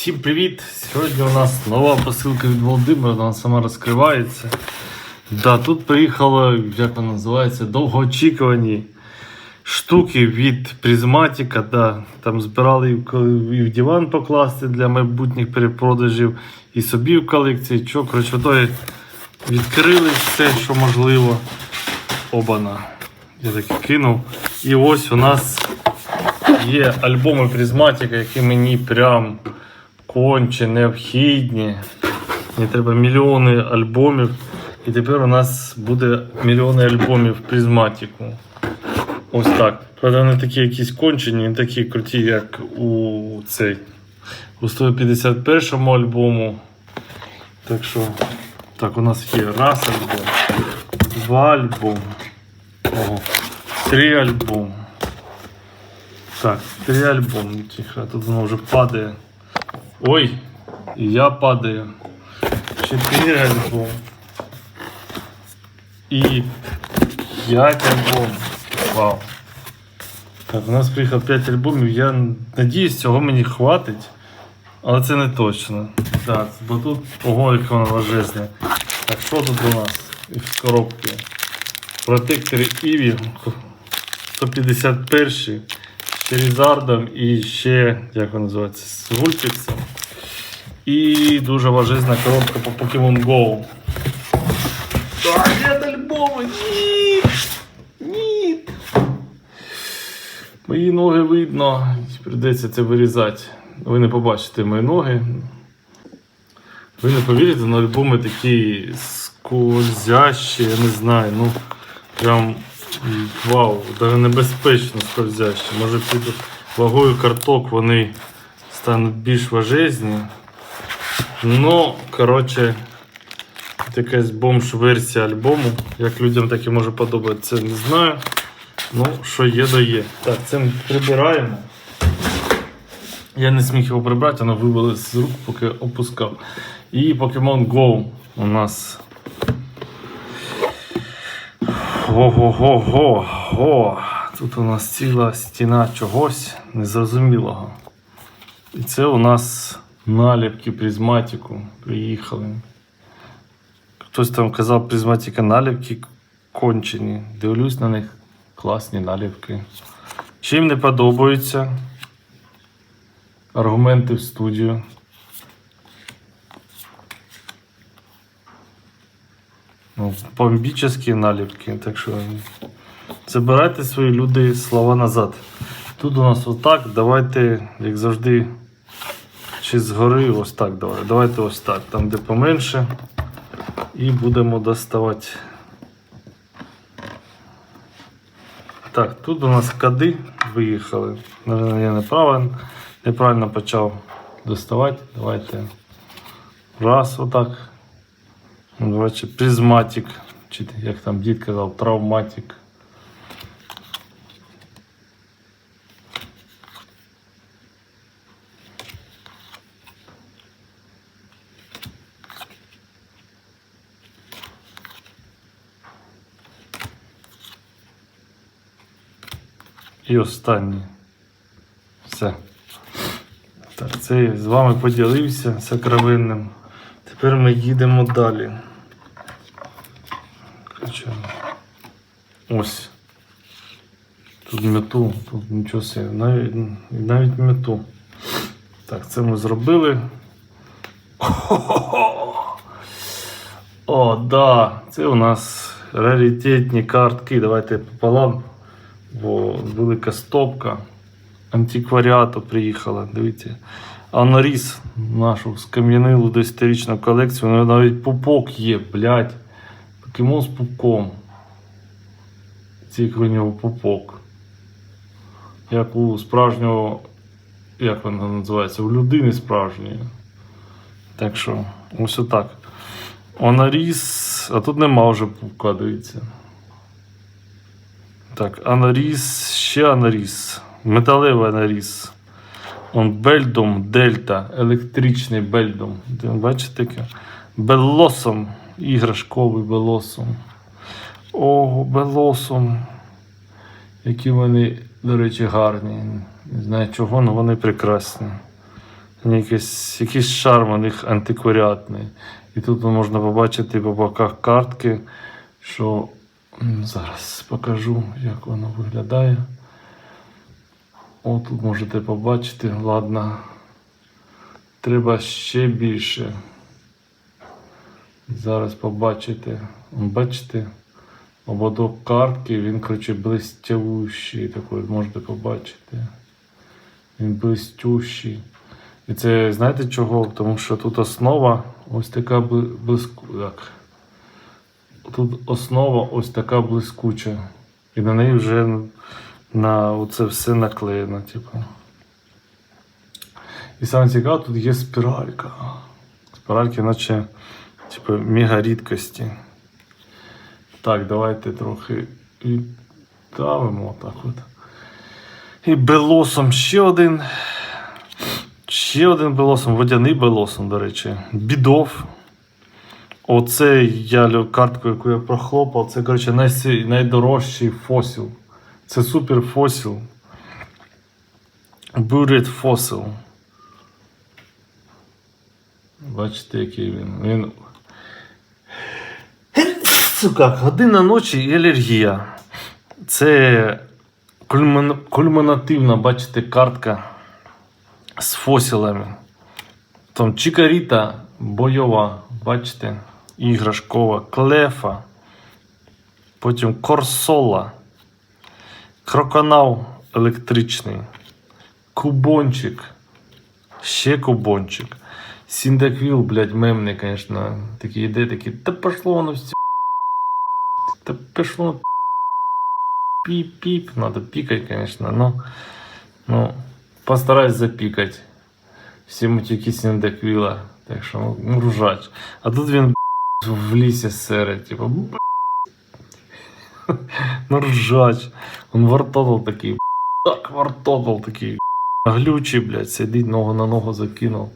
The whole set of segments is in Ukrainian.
Всім привіт! Сьогодні у нас нова посилка від Володимира, вона сама розкривається. Да, тут приїхало, як вона називається, довгоочікувані штуки від призматика. Да. Там збирали і в і диван покласти для майбутніх перепродажів, і собі в колекції. Що, коротше, в відкрили все, що можливо. Обана. Я таки кинув. І ось у нас є альбоми призматика, які мені прям конче необхідні. Мені треба мільйони альбомів. І тепер у нас буде мільйони альбомів призматику. Ось так. Правда, вони такі якісь кончені, не такі круті, як у цей. У 151 альбому. Так що, так, у нас є раз альбом, два альбоми. Ого. Три альбоми. Так, три альбоми. Тихо, тут воно вже падає. Ой, я падаю. Чотири альбоми. І п'ять альбомів. Вау. Так, у нас приїхало 5 альбомів. Я надіюсь, цього мені хватить. Але це не точно. Так, бо тут ого, яке воно важезне. Так, що тут у нас з коробки? Протектори Іві 151 з Черізардом і ще, як він називається, з Вульпіксом. І дуже важезна коробка по Pokemon Go. Так, нет альбома, ні! Ні! Мої ноги видно, прийдеться це вирізати. Ви не побачите мої ноги. Ви не повірите, але альбоми такі скользящі, я не знаю, ну прям вау, навіть небезпечно скользящі. Може під вагою карток вони стануть більш важезні. Ну, коротше, якась бомж-версія альбому. Як людям таке може подобатися, не знаю. Ну, що є, то є. Так, це прибираємо. Я не зміг його прибрати, воно вивели з рук, поки опускав. І Pokemon Go у нас. Ого-го-го-го. Тут у нас ціла стіна чогось незрозумілого. І це у нас наліпки призматику. Приїхали. Хтось там казав, призматика наліпки кончені. Дивлюсь на них. Класні наліпки. Чим не подобаються аргументи в студію. Бомбічні наліпки. Так що забирайте свої люди слова назад. Тут у нас отак. Давайте, як завжди, чи згори ось так давай. Давайте ось так. Там, де поменше. І будемо доставати. Так, тут у нас кади виїхали. Наверное, я неправильно, неправильно почав доставати. Давайте. Раз, отак. Ну, призматик. Чи як там дід казав, травматик. І останній. Все. Так, це я з вами поділився сокровенним. Тепер ми їдемо далі. Хоча... Ось. Тут мету, тут нічого себе, навіть, навіть мету. Так, це ми зробили. О, да, це у нас раритетні картки. Давайте пополам. Бо велика стопка антикваріату приїхала. Дивіться. А наріз нашу скам'янилу десятирічну колекцію. У нього навіть пупок є, блядь. Покемон з пупком. Тільки у нього пупок. Як у справжнього. Як вона називається? У людини справжньої. Так що, ось отак. Онаріз, а тут нема вже пупка, дивіться. Так, анаріз, ще анаріз. Металевий анаріз. Он бельдом дельта, електричний бельдом. Бачите таке? Іграшковий белосом. Ого, белосом. Які вони, до речі, гарні. Не знаю чого, але вони прекрасні. Якийсь, якийсь шарм у них антикваріатний. І тут можна побачити по боках картки, що зараз покажу, як воно виглядає. О, тут можете побачити, ладно. Треба ще більше. Зараз побачите. Бачите, ободок картки, він, коротше, блистяущий, такий, можете побачити. Він блистющий. І це знаєте чого? Тому що тут основа ось така бли- блиску. Як? Тут основа ось така блискуча. І на неї вже на оце все наклеєно, типу. І саме цікаво, тут є спіралька. Спіральки, наче типу, мега рідкості. Так, давайте трохи віддавимо так от. І белосом ще один. Ще один белосом, водяний белосом, до речі. Бідов. Оце я картку, яку я прохлопав, це, коротше, найдорожчий фосіл. Це супер фосіл. Buried Fossil. Бачите, який він. Він. Сука, година ночі і алергія. Це кульмин... кульмінативна, бачите, картка з фосілами. Там Чикаріта бойова, бачите, іграшкова, клефа, потім корсола, кроконав електричний, кубончик, ще кубончик. Сіндаквіл, блядь, мемний, звісно, такий іде, такий, та пошло воно все. Та пішло пип-пип, надо пикать, конечно, но ну, постараюсь запикать всі матюки Сіндаквіла, так що ну, ржач. А тут він в лісі сере, б***. ну ржач. Он вартотал такий, так вартотал такий. Глючий, блядь, сидить, ногу на ногу закинув.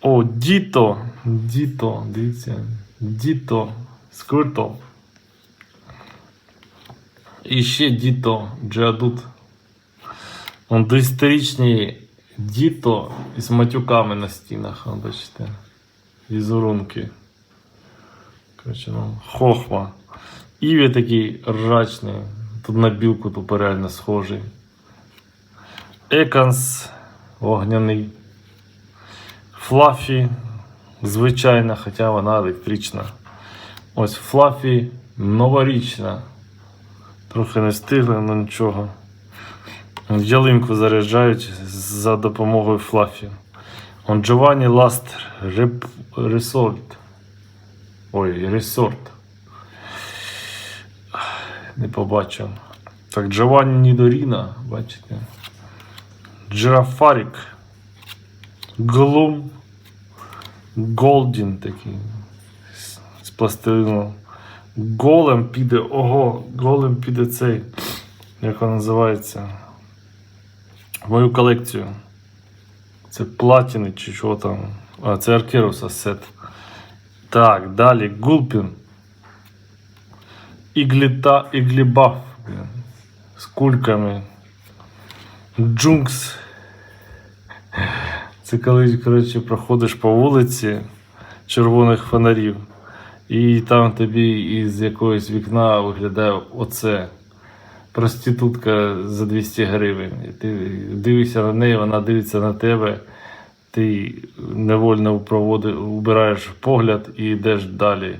О, Діто, Діто, дивіться, Діто, Скрутов. І ще Діто, Джеадут. Он доісторичні Діто із матюками на стінах, бачите. Візерунки. Короче, ну, хохма. Іві такий ржачний. Тут на білку тупо реально схожий. Еканс вогняний. Флафі звичайна, хоча вона електрична. Ось Флафі новорічна. Трохи не встигли, але нічого. Ялинку заряджають за допомогою Флафі. Он Giovanni Last Rep- Resort. Ой, Resort. Не побачив. Так, Giovanni Нідоріна, бачите. Джирафарік. Глум. Голдін такий. З пластилину. Голем піде. Ого, голем піде цей. Як він називається? Мою колекцію. Це платіни чи що там. А, це Аркеруса сет. Так, далі Гулпін. Ігліта, іглібаф. З кульками. Джункс. Це коли, коротше, проходиш по вулиці червоних фонарів, і там тобі із якогось вікна виглядає оце. Проститутка за 200 гривень. Ти дивишся на неї, вона дивиться на тебе, ти невольно убираєш погляд і йдеш далі,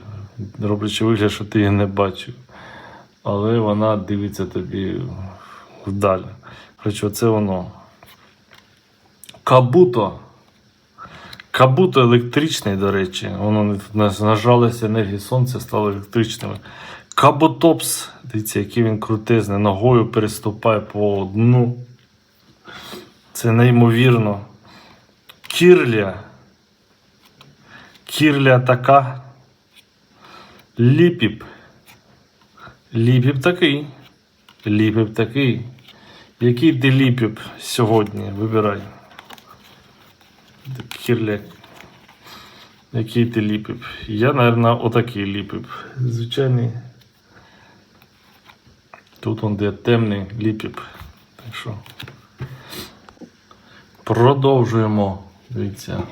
роблячи вигляд, що ти її не бачив. Але вона дивиться тобі вдалі. Коротше, це воно. Кабуто. Кабуто електричний, до речі. Воно нажалося енергії сонця, стало електричними. Каботопс, дивіться, який він крутезний, ногою переступає по дну. Це неймовірно. Кірля. Кірля така. Ліпіп. Ліпіп такий. Ліпіп такий. Який ти ліпіп сьогодні? Вибирай. Кірля. Який ти ліпіп? Я, мабуть, отакий ліпіп. Звичайний. Тут он де темний ліпіп. Так що. Продовжуємо. Дивіться.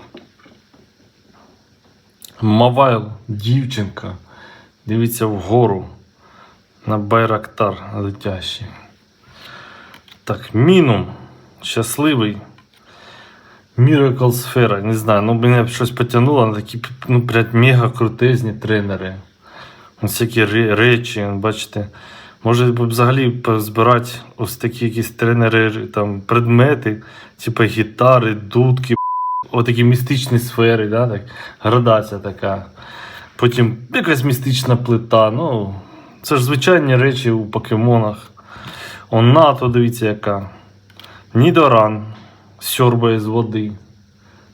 Мавайл, дівчинка. Дивіться вгору. На Байрактар летящий. Так, мінум. Щасливий. Miracle сфера. Не знаю, ну мене щось потягнуло на такі ну, мега крутезні тренери. Всякі речі, бачите. Може взагалі позбирати ось такі якісь тренери, там, предмети, типу гітари, дудки, отакі містичні сфери, да, так? градація така. Потім якась містична плита. Ну, це ж звичайні речі у покемонах. Он НАТО, дивіться, яка. Нідоран сьорбає з води,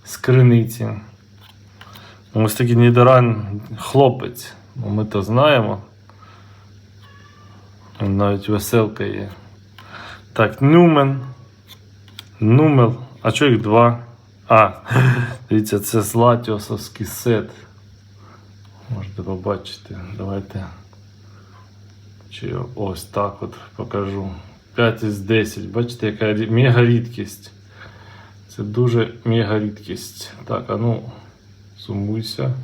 з криниці. Ось такий Нідоран хлопець. Ну, Ми то знаємо. Навіть веселка є. Так, Нюмен. Нумел. А чого їх два? А, дивіться, це Златіосовський сет. Можете побачити. Давайте. Чи ось так от покажу. 5 із 10. Бачите, яка мега рідкість. Це дуже мега рідкість. Так, а ну, сумуйся.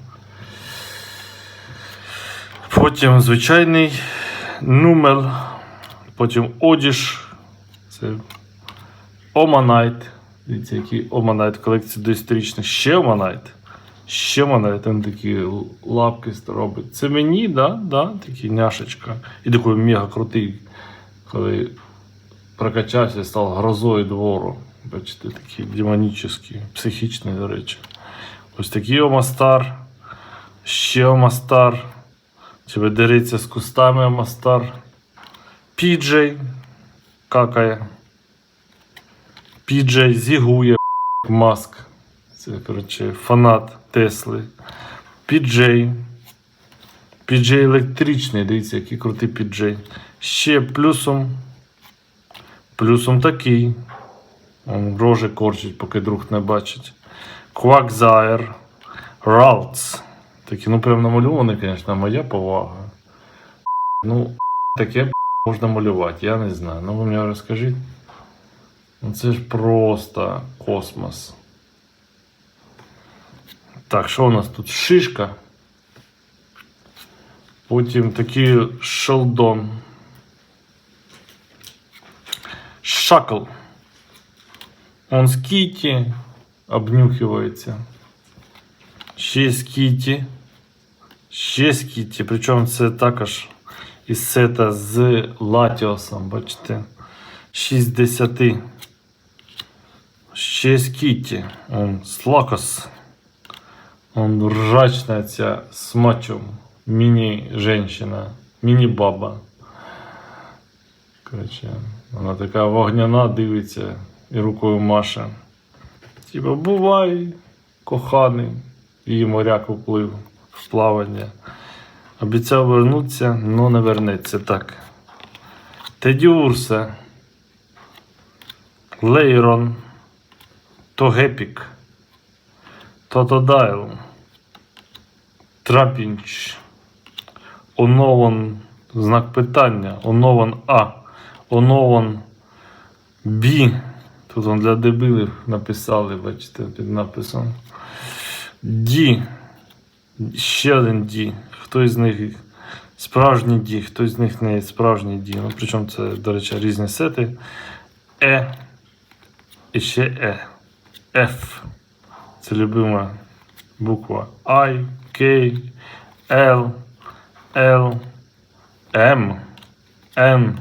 Потім звичайний нумер. Потім одіж. Це Оманайт. Дивіться, який Оманайт в колекції до історичних. Ще Оманайт. Ще Оманайт. Там такі лапки робить. Це мені, да? Да? Такий няшечка. І такий мега крутий. Коли прокачався, і став грозою двору. Бачите, такий демонічний, психічний, до речі. Ось такий Омастар. Ще Омастар. Тебе дериться з кустами Омастар. Піджей какає. Піджей зігує маск. Це, коротше, фанат Тесли. Піджей. Піджей електричний, дивіться, який крутий піджей. Ще плюсом. Плюсом такий. Он рожи корчить, поки друг не бачить. Квакзайр. Ралц. Такі, ну прям намальований, звісно, моя повага. Ну, таке можна малювати, я не знаю. Ну ви мені розкажіть. Ну це ж просто космос. Так, що у нас тут? Шишка. Потім такий шелдон. Шакл. Он з Кіті обнюхивається. Ще з Кіті. Ще з Кіті. Причому це також із сета з Латіосом. Бачите? 60. Ще з Кіті. Он Слакос. Он ржачна ця з. Міні-женщина. Міні-баба. Короче, вона така вогняна дивиться і рукою маше. Типа, бувай, коханий. Її моряк уплив в плавання. Обіцяв вернутися, але не вернеться так. Теді Урсе, Лейрон, Тогепік, Тотодайл, Трапінч, Онован, знак питання, Онован А, Онован Б. Тут он для дебилів написали, бачите, під написом. Ді. Ще один Ді. Хто з них справжній Ді, хто з них не справжній Ді. Ну, причому це, до речі, різні сети. Е. І ще Е. Ф. Це любима буква I, K, L, L, M, N,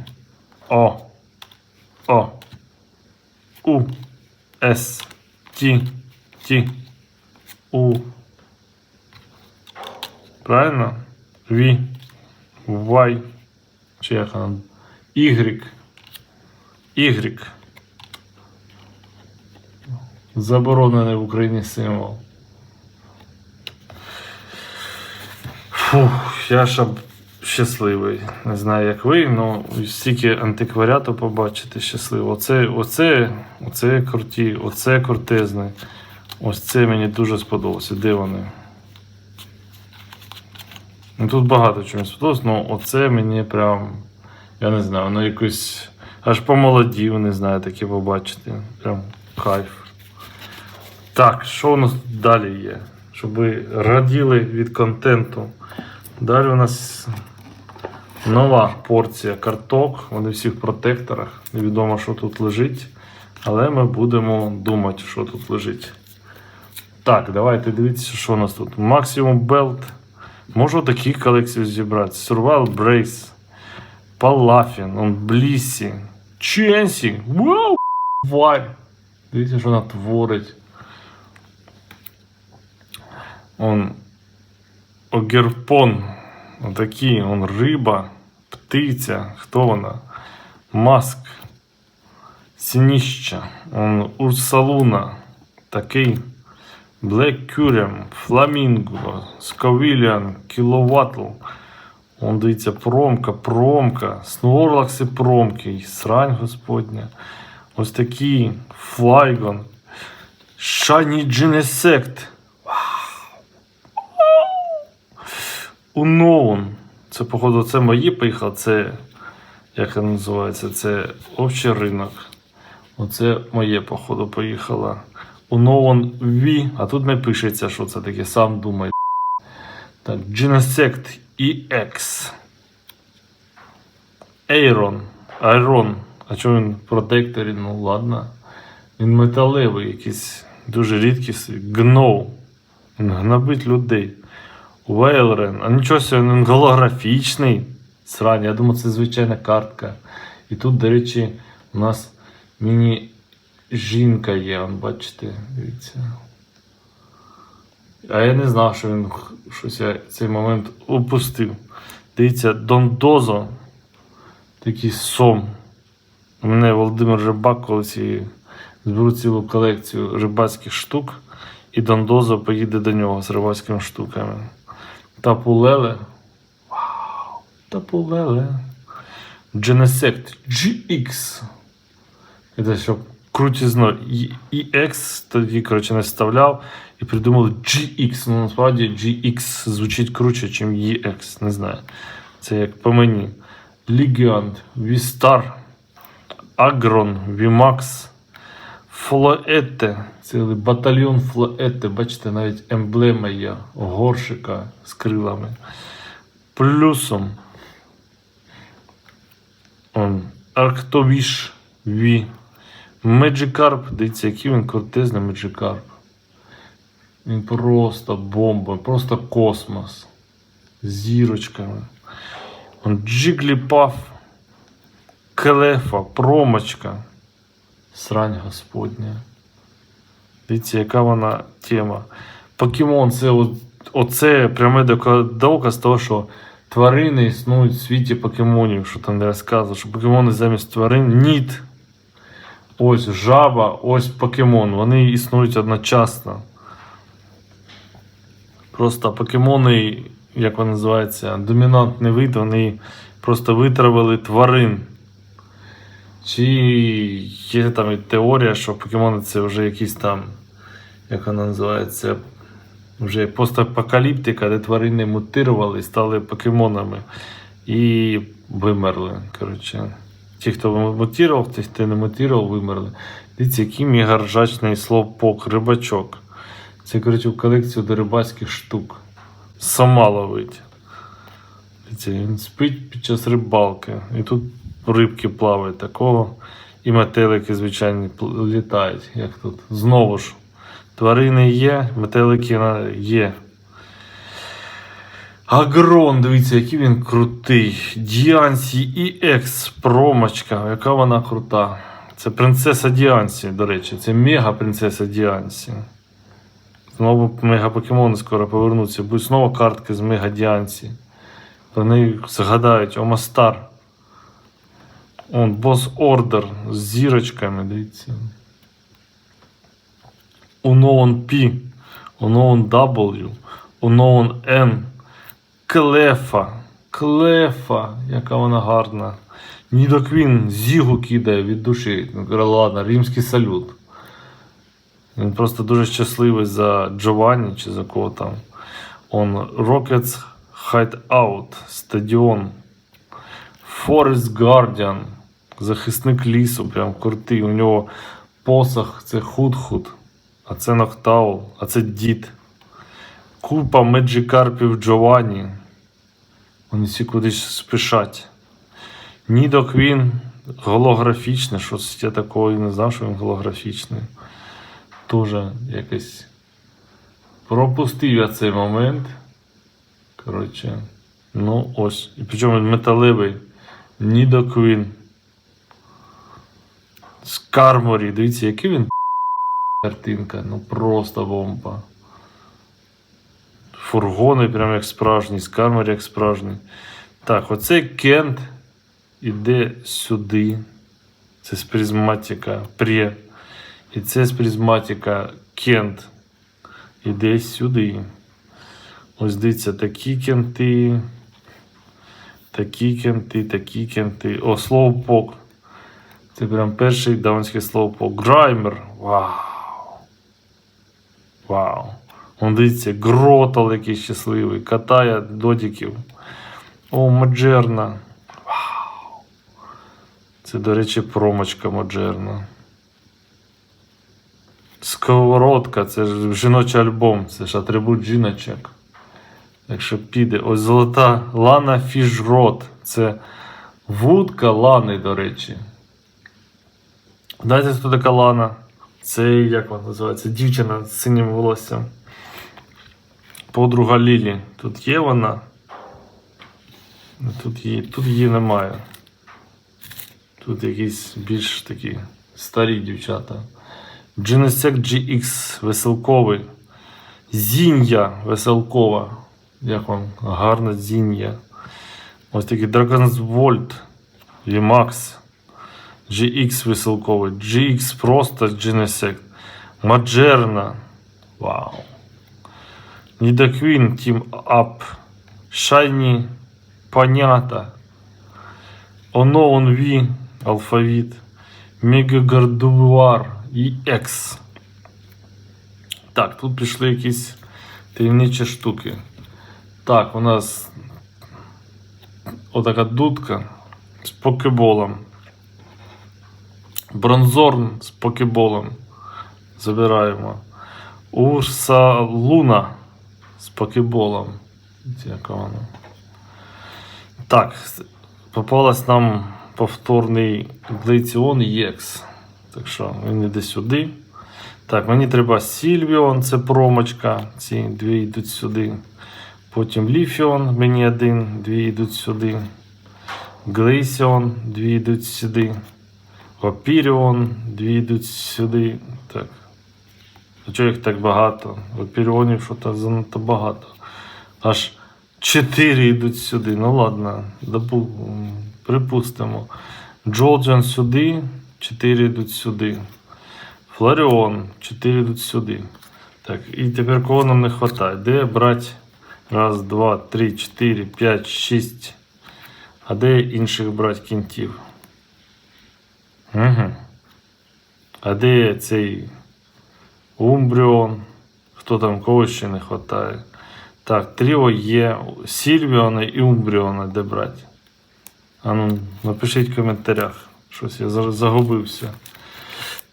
O, O, У, С, Т, Т, У. Правильно? В, Y, чи як вона? Y, Y. Заборонений в Україні символ. Фух, я ж щасливий. Не знаю, як ви, але стільки антикваріату побачити щасливо. Оце, оце, оце круті, оце крутезне. Ось це мені дуже сподобалося. Де вони? Ну, тут багато чого сподобалось, але оце мені прям. Я не знаю, воно якось аж помолодів, не знаю, таке побачити. Прям кайф. Так, що у нас далі є? Щоб ви раділи від контенту. Далі у нас нова порція карток. Вони всі в протекторах. Невідомо, що тут лежить. Але ми будемо думати, що тут лежить. Так, давайте дивіться, що у нас тут. Maximum Belt. Можу такі колекції зібрати. Survival Brace. Он Блісі. Ченсі. Вау! Вай! Дивіться, що вона творить. Он огірпон. Отакий, он риба, птиця. Хто вона? Маск. Сініща. Урсалуна. Такий. Black Curem, Фламінго, Сковіліан, Кіловатл. Он дивіться, промка, промка, Снорлакси промки, срань господня. Ось такі Флайгон, Шайні Джинесект. Уноун. Це, походу, це мої поїхав, це, як це називається, це общий ринок. Оце моє, походу, поїхало. Unknown V, а тут не пишеться, що це таке, сам думай. Так, Genesect EX. Aeron. Iron. А чого він протекторі? Ну ладно. Він металевий, якийсь дуже рідкісний. Він гнобить людей. Вейлрен. А нічого він голографічний. Срань, я думаю, це звичайна картка. І тут, до речі, у нас міні жінка є, он, бачите, дивіться. А я не знав, що він щось я цей момент упустив. Дивіться, Дондозо. Такий сом. У мене Володимир Рибак колись зберу цілу колекцію рибацьких штук. І Дондозо поїде до нього з рибацькими штуками. Тапулеле. Вау! Тапулеле. Genesect GX. Це щоб крутізно. EX тоді, коротше, не вставляв і придумали GX. Ну, насправді GX звучить круче, ніж EX. Не знаю. Це як по мені. Legion, V-Star, Agron, VMAX, Флоете. Цілий батальйон Флоете. Бачите, навіть емблема є горшика з крилами. Плюсом. Арктовіш V. Меджикарп, дивіться, який він крутезний Меджикарп. Він просто бомба, просто космос. З зірочками. Джигліпаф, Келефа, Промочка. Срань Господня. Дивіться, яка вона тема. Покемон це оце пряме доказ того, що тварини існують в світі покемонів, що там не розказував, що покемони замість тварин ніт. Ось жаба, ось покемон. Вони існують одночасно. Просто покемони, як вони називаються, домінантний вид, вони просто витравили тварин. Чи є там теорія, що покемони це вже якісь там, як вона називається, вже постапокаліптика, де тварини мутирували стали покемонами і вимерли. Коротше. Ті, хто мутував, ті, хто не мутував, вимерли. Дивіться, який мегаржачний слоупок, рибачок. Це, коротше, в колекцію до рибацьких штук. Сама ловить. Дивіться, він спить під час рибалки. І тут рибки плавають такого. І метелики, звичайно, літають. Як тут. Знову ж. Тварини є, метелики є. Агрон, дивіться, який він крутий. Діансі і Екс промочка, яка вона крута. Це принцеса Діансі, до речі, це мега принцеса Діансі. Знову мега покемони скоро повернуться. Будуть знову картки з мега Діансі. Неї згадають Омастар. Он бос ордер з зірочками, дивіться. Unknown P, Unknown W, Unknown N, Клефа, Клефа, яка вона гарна. Нідоквін зігу кидає від душі. Ну, Ладно, римський салют. Він просто дуже щасливий за Джованні чи за кого там. Он Rockets Hideout, Стадіон, Forest Guardian, захисник лісу, прям крутий. У нього посох це худ-худ. а це Ноктаул, а це Дід. Купа Меджикарпів Джованні. Вони всі кудись спішать. Нідо Квін голографічний, щось я такого і не знав, що він голографічний. Тоже якось пропустив я цей момент. Коротше, ну ось. І причому він металевий. Нідо Скарморі. Дивіться, який він картинка. Ну просто бомба. Фургони прям як справжні, скарморі як справжні. Так, оцей Кент іде сюди. Це з призматика Пре. І це з призматика Кент. Іде сюди. Ось дивіться, такі кенти. Такі кенти, такі кенти. О, слоупок. Це прям перший даунський слоупок. Граймер. Вау. Вау. Он дивіться, гротал який щасливий. Катає додіків. О, Моджерна. Вау. Це, до речі, промочка Моджерна. Сковородка, це ж жіночий альбом, це ж атрибут жіночок. Якщо піде. Ось золота Лана Фішрот. Це вудка Лани, до речі. Знаєте, хто така Лана? Це як вона називається? Дівчина з синім волоссям. Подруга Лілі. Тут є вона. Тут її, тут її немає. Тут якісь більш такі старі дівчата. Genesec GX веселковий. Зінья веселкова. Як вам гарна зінья. Ось такий Dragon's Volt VMAX. GX веселковий. GX просто Genesec. Majerna. Вау. Queen Team Up. Shiny Понята. Unknown V алфавіт. Мегагардуар і X. Так, тут пішли якісь таємничі штуки. Так, у нас отака дудка з покеболом. Бронзорн з покеболом. Забираємо. Урса Луна з покеболом. Так, попалась нам повторний Глейціон EX. Так що він іде сюди. Так, мені треба Сільвіон, це промочка. Ці дві йдуть сюди. Потім Ліфіон, мені один, дві йдуть сюди. Глейсіон, дві йдуть сюди. Опіріон, дві йдуть сюди. Так. А чого їх так багато? Опіріонів що-то занадто багато. Аж чотири йдуть сюди. Ну ладно, допу... припустимо. Джолджан сюди, 4 йдуть сюди. Флоріон, 4 йдуть сюди. Так, і тепер кого нам не вистачає? Де брати? Раз, два, три, чотири, п'ять, шість. А де інших брати кінтів? Угу. А де цей Умбріон? Хто там кого ще не вистачає? Так, тріо є Сільвіона і Умбріона де брати. А ну, напишіть в коментарях. Щось я загубився.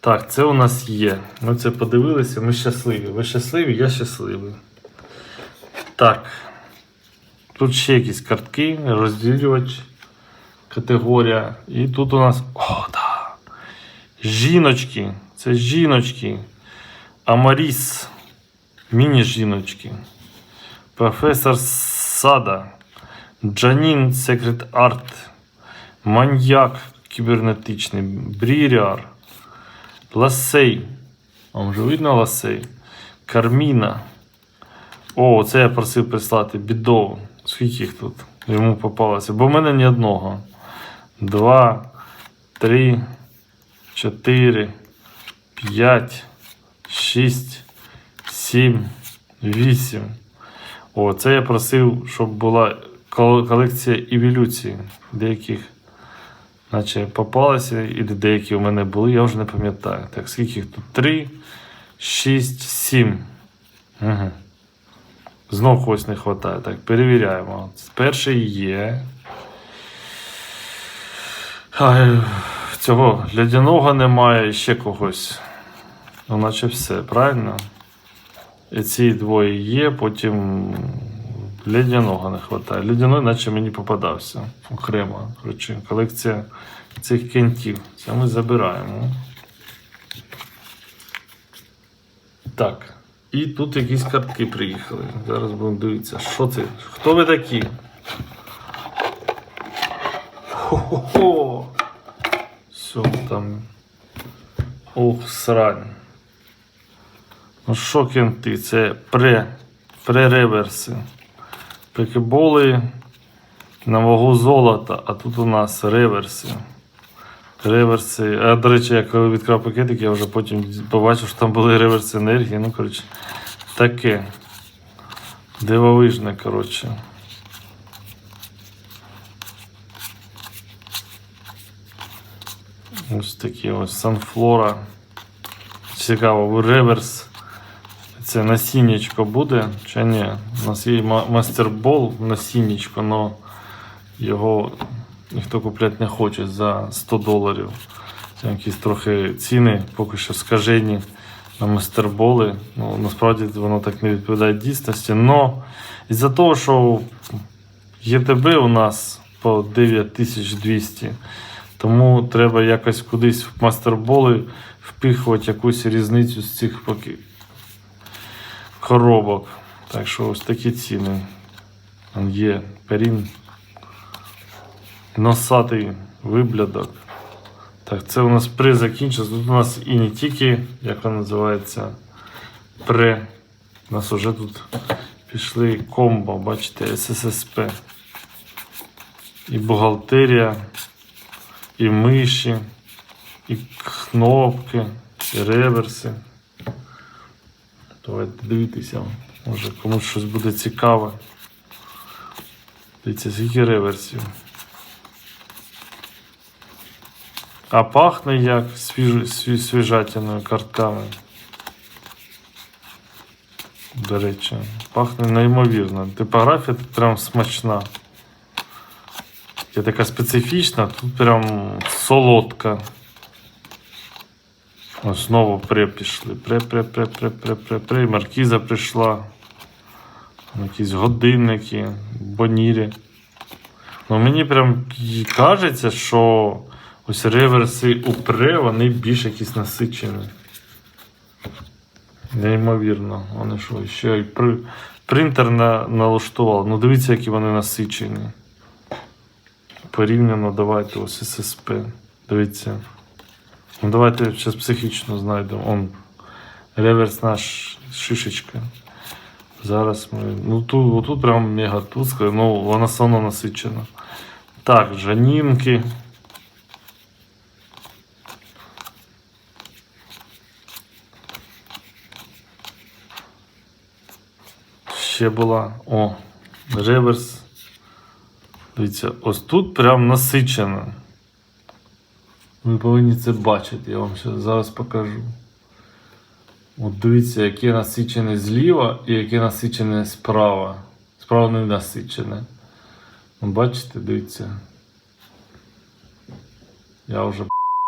Так, це у нас є. Ми це подивилися, ми щасливі. Ви щасливі, я щасливий. Так. Тут ще якісь картки, розділювач, категорія. І тут у нас. О, так. Жіночки. Це жіночки. Амаріс. Міні-жіночки. Професор Сада. Джанін Секрет Арт. Маньяк кібернетичний. Бріріар. Ласей. Вам вже видно ласей. Карміна. О, це я просив прислати. Бідоу. Скільки їх тут йому попалося? Бо в мене ні одного. Два, три, чотири, п'ять, шість, сім, вісім. О, це я просив, щоб була колекція еволюції. Деяких, наче попалося, і деякі у мене були, я вже не пам'ятаю. Так, скільки їх тут? Три, шість, сім. Угу. Знов когось не вистачає. Так, перевіряємо. Перший є. Ай, цього лядяного немає, і ще когось. Ну, наче все, правильно? І ці двоє є, потім ледяного не вистачає. Ледяной, наче мені попадався окремо. Коротше, колекція цих кентів. Це ми забираємо. Так. І тут якісь картки приїхали. Зараз будемо дивитися, що це? Хто ви такі? Хо-хо-хо! Все там. Ох, срань. Ну що кенти? Це пре, пре-реверси. Пекеболи на вагу золота, а тут у нас реверси. Реверси. А до речі, я коли відкрав пакетик, я вже потім побачив, що там були реверси енергії. Ну, коротше, таке. Дивовижне, коротше. Ось такі ось Санфлора. Цікаво, реверс. Це насіннячко буде? Чи ні? У нас є ма- мастербол насіннячко, але його ніхто купляти не хоче за 100 доларів. Це якісь трохи ціни, поки що скажені на мастерболи. Ну, насправді воно так не відповідає дійсності. Но із-за того, що ЄТБ у нас по 9200, тому треба якось кудись в мастерболи впихувати якусь різницю з цих поки коробок. Так що ось такі ціни. Є перін. Носатий виблядок. Так, це у нас при закінчилось. Тут у нас і не тільки, як вона називається, пре. У нас вже тут пішли комбо, бачите, СССП. І бухгалтерія, і миші, і кнопки, і реверси. Давайте дивитися. Може комусь щось буде цікаве. Дивіться, скільки реверсів. А пахне як свіж, сві, свіжатіною картками. До речі, пахне неймовірно. Типографія прям смачна. Є така специфічна, тут прям солодка. Ось знову пре пішли. Пре, пре, пре, пре, пре, пре, пре. Маркіза прийшла. Якісь годинники, бонірі. Ну мені прям кажеться, що ось реверси у пре, вони більш якісь насичені. Неймовірно. Вони що, ще й при... принтер на... налаштував. Ну дивіться, які вони насичені. Порівняно давайте ось ССП. Дивіться. Ну давайте зараз психічно знайдемо. Он реверс наш шишечка. Зараз ми. Ну тут, тут прям мега тускло, ну вона сама насичена. Так, жанінки. Ще була. О, реверс. Дивіться, ось тут прям насичено. Ви повинні це бачити, я вам зараз покажу. От дивіться, яке насичене зліва і яке насичене справа. Справа не насичене. Бачите, дивіться. Я вже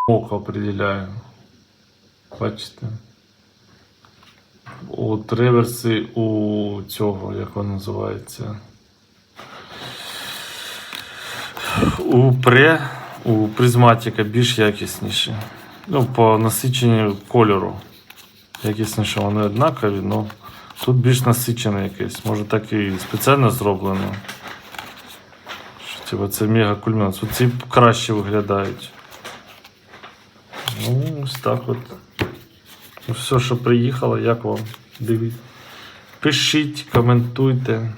око определяю. Бачите? От реверси у цього, як воно називається. У пре, у призматика більш якісніші. Ну, по насиченню кольору. Якісніше вони однакові, але тут більш насичене якесь. Може так і спеціально зроблено. Що, типу, це мега кульмінат. Ці краще виглядають. Ну, ось так от. Ну, все, що приїхало, як вам? Дивіться. Пишіть, коментуйте.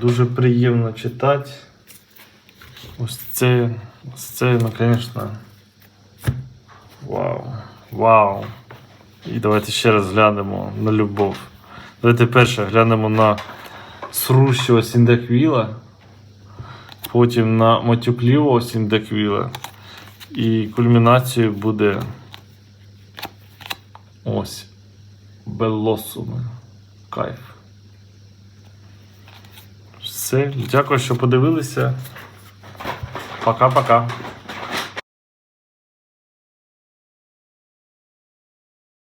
Дуже приємно читати. Ось це, ось це, ну, звісно. Вау. Вау. І давайте ще раз глянемо на любов. Давайте перше глянемо на срущого сіндаквіла, потім на матюкливого сіндаквіла. І кульмінацією буде ось Беллосуми. Кайф. Все. Дякую, що подивилися. Пока-пока.